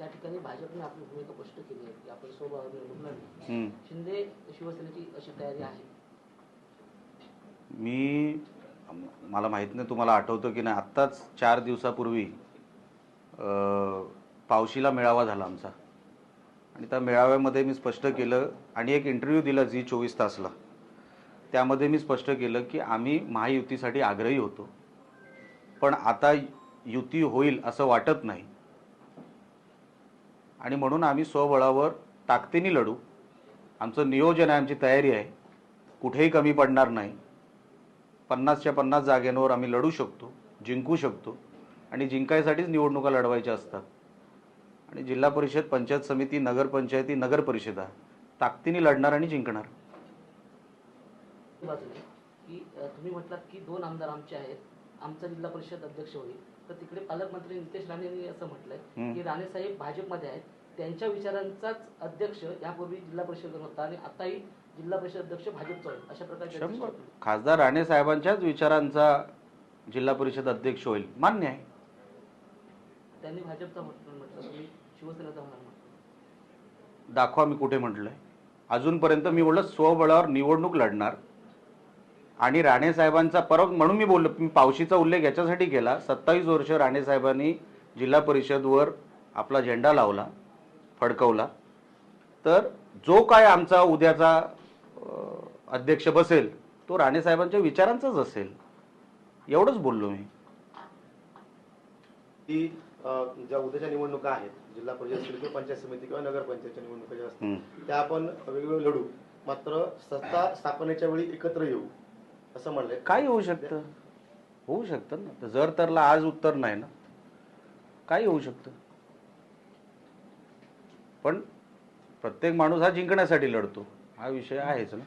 त्या ठिकाणी भाजपने आपली भूमिका स्पष्ट केली आहे. की आपण. शिंदे शिवसेनेची अशी तयारी आहे. मी मला माहीत नाही तुम्हाला आठवतं की नाही आत्ताच चार दिवसापूर्वी पावशीला मेळावा झाला आमचा. आणि त्या मेळाव्यामध्ये मी स्पष्ट केलं आणि एक इंटरव्ह्यू दिला झी चोवीस तासला. त्यामध्ये मी स्पष्ट केलं की आम्ही महायुतीसाठी आग्रही होतो. पण आता युती होईल असं वाटत नाही. आणि म्हणून आम्ही स्वबळावर ताकदीने लढू. आमचं नियोजन आहे आमची तयारी आहे. कुठेही कमी पडणार नाही. पन्नासच्या पन्नास जागेंवर आम्ही लढू शकतो जिंकू शकतो आणि जिंकायसाठीच निवडणुका लढवायच्या असतात. आणि जिल्हा परिषद पंचायत समिती नगरपंचायती नगरपरिषदा ताकदीने लढणार आणि जिंकणार. की तुम्ही म्हटलात की दोन आमदार आमचे आहेत. आमचा जिल्हा परिषद अध्यक्ष होईल. तर तिकडे पालकमंत्री नितेश राणे यांनी असं म्हटलंय. की राणे साहेब भाजपमध्ये आहेत. त्यांच्या विचारांचाच अध्यक्ष यापूर्वी जिल्हा परिषद होता आणि आताही जिल्हा परिषद अध्यक्ष भाजपचा होईल. अशा प्रकारचे शंभर. खासदार राणे साहेबांच्याच विचारांचा जिल्हा परिषद अध्यक्ष होईल. मान्य आहे. त्यांनी भाजपचा म्हटलं म्हटलं. तुम्ही शिवसेनेचा होणार म्हटलं दाखवा मी कुठे म्हटलंय. अजूनपर्यंत मी बोललो स्वबळावर निवडणूक लढणार. आणि राणे साहेबांचा परत म्हणून मी बोललो मी पावशीचा उल्लेख याच्यासाठी केला. सत्तावीस वर्ष राणे साहेबांनी जिल्हा परिषदवर आपला झेंडा लावला फडकवला. तर जो काय आमचा उद्याचा अध्यक्ष बसेल तो राणे साहेबांच्या विचारांचाच असेल. एवढंच बोललो मी. की ज्या उद्याच्या निवडणुका आहेत जिल्हा परिषद असतील किंवा पंचायत समिती किंवा नगरपंचायतच्या निवडणुका ज्या असतील. त्या आपण वेगवेगळे लढू. मात्र सत्ता स्थापनेच्या वेळी एकत्र येऊ. असं म्हणलंय काय होऊ शकतं. होऊ शकतं ना. तर जर तरला आज उत्तर नाही ना काय होऊ शकतं. पण प्रत्येक माणूस हा जिंकण्यासाठी लढतो. हा विषय आहेच ना.